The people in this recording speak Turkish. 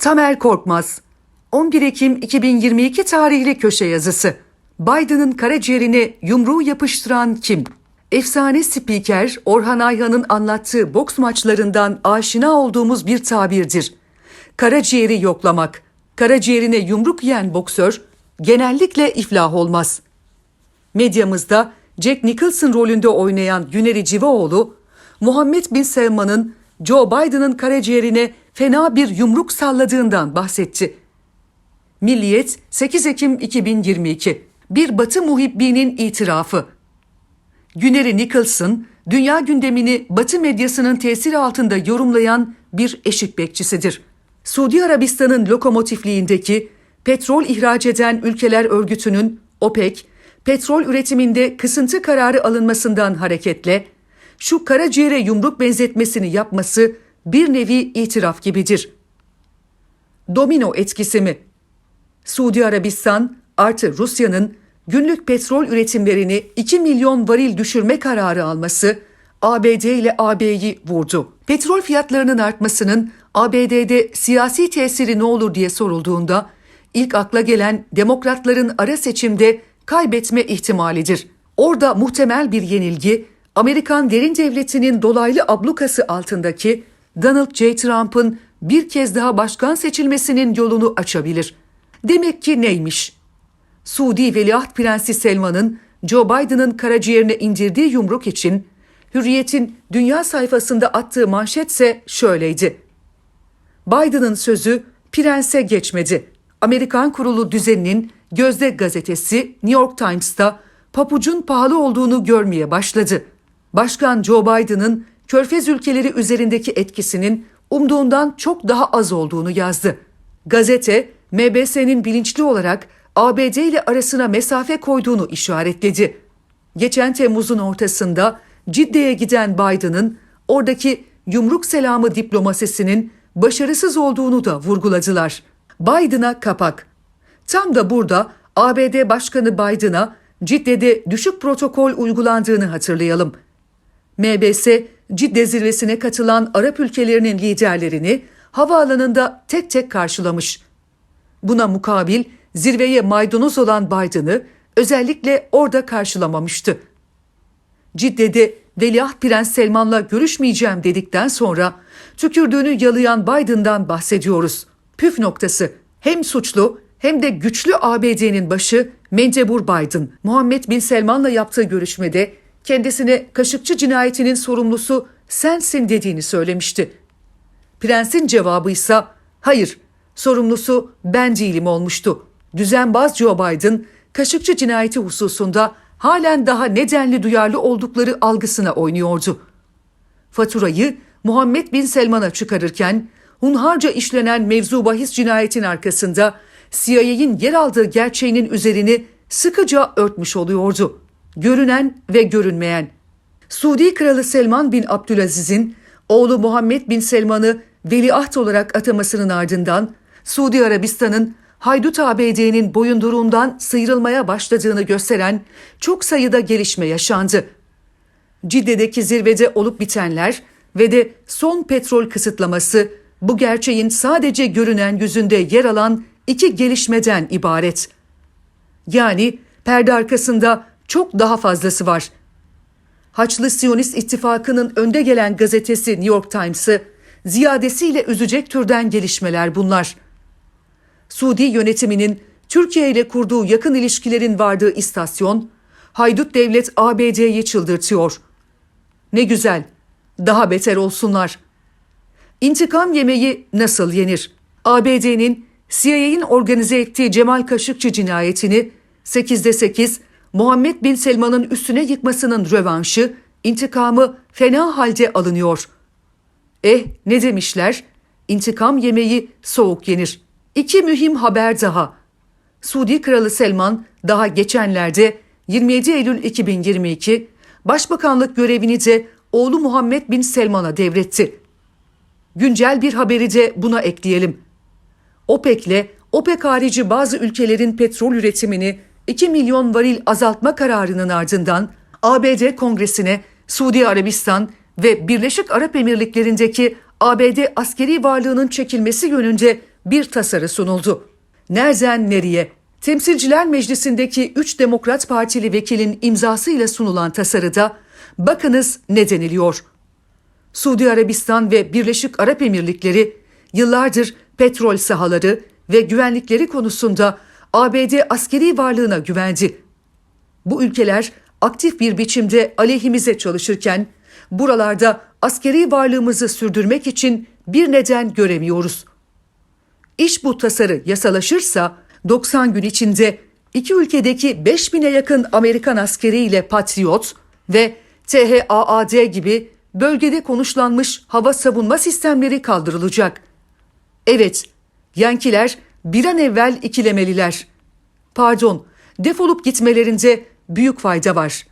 Tamer Korkmaz 11 Ekim 2022 tarihli köşe yazısı. Biden'ın karaciğerine yumruğu yapıştıran kim? Efsane spiker Orhan Ayhan'ın anlattığı boks maçlarından aşina olduğumuz bir tabirdir. Karaciğeri yoklamak. Karaciğerine yumruk yiyen boksör genellikle iflah olmaz. Medyamızda Jack Nicholson rolünde oynayan Güneri Civaoğlu, Muhammed Bin Selman'ın Joe Biden'ın karaciğerine fena bir yumruk salladığından bahsetti. Milliyet 8 Ekim 2022 Bir Batı muhibbinin itirafı. Güneri Nicholson, dünya gündemini Batı medyasının tesiri altında yorumlayan bir eşit bekçisidir. Suudi Arabistan'ın lokomotifliğindeki petrol ihraç eden ülkeler örgütünün OPEC, petrol üretiminde kısıntı kararı alınmasından hareketle şu karaciğere yumruk benzetmesini yapması bir nevi itiraf gibidir. Domino etkisi mi? Suudi Arabistan artı Rusya'nın günlük petrol üretimlerini 2 milyon varil düşürme kararı alması ABD ile AB'yi vurdu. Petrol fiyatlarının artmasının ABD'de siyasi tesiri ne olur diye sorulduğunda ilk akla gelen demokratların ara seçimde kaybetme ihtimalidir. Orada muhtemel bir yenilgi Amerikan derin devletinin dolaylı ablukası altındaki Donald J. Trump'ın bir kez daha başkan seçilmesinin yolunu açabilir. Demek ki neymiş? Suudi Veliaht Prensi Selman'ın Joe Biden'ın karaciğerine indirdiği yumruk için Hürriyet'in dünya sayfasında attığı manşetse şöyleydi. Biden'ın sözü prense geçmedi. Amerikan kurulu düzeninin Gözde gazetesi New York Times'ta papucun pahalı olduğunu görmeye başladı. Başkan Joe Biden'ın Körfez ülkeleri üzerindeki etkisinin umduğundan çok daha az olduğunu yazdı. Gazete, MBS'nin bilinçli olarak ABD ile arasına mesafe koyduğunu işaretledi. Geçen Temmuz'un ortasında Cidde'ye giden Biden'ın oradaki yumruk selamı diplomasisinin başarısız olduğunu da vurguladılar. Biden'a kapak. Tam da burada ABD Başkanı Biden'a Cidde'de düşük protokol uygulandığını hatırlayalım. MBS, Cidde zirvesine katılan Arap ülkelerinin liderlerini havaalanında tek tek karşılamış. Buna mukabil zirveye maydanoz olan Biden'ı özellikle orada karşılamamıştı. Cidde'de Veliaht Prens Selman'la görüşmeyeceğim dedikten sonra tükürdüğünü yalayan Biden'dan bahsediyoruz. Püf noktası hem suçlu hem de güçlü ABD'nin başı Mencebur Biden, Muhammed Bin Selman'la yaptığı görüşmede kendisine Kaşıkçı cinayetinin sorumlusu sensin dediğini söylemişti. Prensin cevabı ise hayır, sorumlusu ben değilim olmuştu. Düzenbaz Joe Biden, Kaşıkçı cinayeti hususunda halen daha nedenli duyarlı oldukları algısına oynuyordu. Faturayı Muhammed Bin Selman'a çıkarırken hunharca işlenen mevzu bahis cinayetin arkasında CIA'in yer aldığı gerçeğinin üzerini sıkıca örtmüş oluyordu. Görünen ve görünmeyen. Suudi Kralı Selman bin Abdülaziz'in oğlu Muhammed bin Selman'ı veliaht olarak atamasının ardından Suudi Arabistan'ın haydut ABD'nin boyunduruğundan sıyrılmaya başladığını gösteren çok sayıda gelişme yaşandı. Cidde'deki zirvede olup bitenler ve de son petrol kısıtlaması bu gerçeğin sadece görünen yüzünde yer alan iki gelişmeden ibaret. Yani perde arkasında çok daha fazlası var. Haçlı Siyonist İttifakı'nın önde gelen gazetesi New York Times'ı ziyadesiyle üzecek türden gelişmeler bunlar. Suudi yönetiminin Türkiye ile kurduğu yakın ilişkilerin vardığı istasyon, haydut devlet ABD'yi çıldırtıyor. Ne güzel, daha beter olsunlar. İntikam yemeği nasıl yenir? ABD'nin CIA'in organize ettiği Cemal Kaşıkçı cinayetini 8'de 8 Muhammed Bin Selman'ın üstüne yıkmasının rövanşı, intikamı fena halde alınıyor. Eh ne demişler? İntikam yemeği soğuk yenir. İki mühim haber daha. Suudi Kralı Selman daha geçenlerde 27 Eylül 2022 Başbakanlık görevini de oğlu Muhammed Bin Selman'a devretti. Güncel bir haberi de buna ekleyelim. OPEC'le OPEC harici bazı ülkelerin petrol üretimini 2 milyon varil azaltma kararının ardından ABD Kongresi'ne Suudi Arabistan ve Birleşik Arap Emirlikleri'ndeki ABD askeri varlığının çekilmesi yönünde bir tasarı sunuldu. Nereden nereye? Temsilciler Meclisi'ndeki 3 Demokrat Partili vekilin imzasıyla sunulan tasarıda bakınız ne deniliyor. Suudi Arabistan ve Birleşik Arap Emirlikleri yıllardır petrol sahaları ve güvenlikleri konusunda ABD askeri varlığına güvendi. Bu ülkeler aktif bir biçimde aleyhimize çalışırken buralarda askeri varlığımızı sürdürmek için bir neden göremiyoruz. İş bu tasarı yasalaşırsa 90 gün içinde iki ülkedeki 5000'e yakın Amerikan askeriyle Patriot ve THAAD gibi bölgede konuşlanmış hava savunma sistemleri kaldırılacak. Evet, Yankiler bir an evvel ikilemeliler. Pardon, defolup gitmelerinde büyük fayda var.